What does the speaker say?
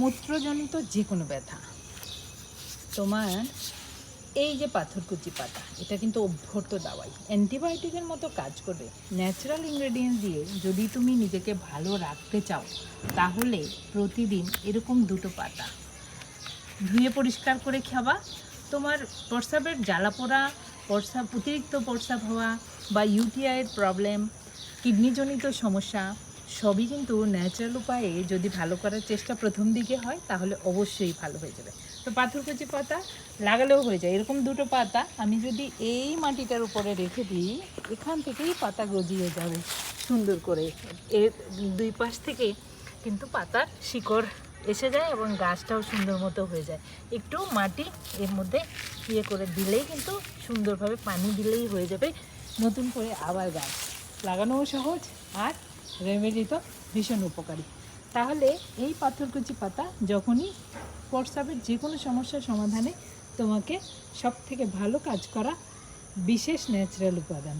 মূত্রজনিত যে কোনো ব্যথা। তোমার এই যে পাথরকুচি পাতা, এটা কিন্তু অভ্যর্ত দাওয়াই। অ্যান্টিবায়োটিকের মতো কাজ করবে। ন্যাচারাল ইনগ্রেডিয়েন্টস দিয়ে যদি তুমি নিজেকে ভালো রাখতে চাও, তাহলে প্রতিদিন এরকম দুটো পাতা। ধুয়ে পরিষ্কার করে খাবা তোমার প্রস্রাবের জ্বালা পোড়া, প্রস্রাব অতিরিক্ত প্রস্রাব হওয়া বা ইউটিআইয়ের প্রবলেম, কিডনিজনিত সমস্যা সবই কিন্তু ন্যাচারাল উপায়ে যদি ভালো করার চেষ্টা প্রথম দিকে হয়, তাহলে অবশ্যই ভালো হয়ে যাবে। তো পাথরকুচি পাতা লাগালেও হয়ে যায়। এরকম দুটো পাতা আমি যদি এই মাটিটার উপরে রেখে দিই, এখান থেকেই পাতা গজিয়ে যাবে সুন্দর করে। এর দুই পাশ থেকে কিন্তু পাতার শিকড় এসে যায় এবং গাছটাও সুন্দর মতো হয়ে যায়। একটু মাটি এর মধ্যে ইয়ে করে দিলেই কিন্তু সুন্দরভাবে পানি দিলেই হয়ে যাবে। নতুন করে আবার গাছ লাগানোও সহজ আর রেমেডি তো ভীষণ উপকারী। তাহলে এই পাথরকুচি পাতা যখনই প্রস্রাবের যে কোনো সমস্যার সমাধানে তোমাকে সব থেকে ভালো কাজ করা বিশেষ ন্যাচারাল উপাদান।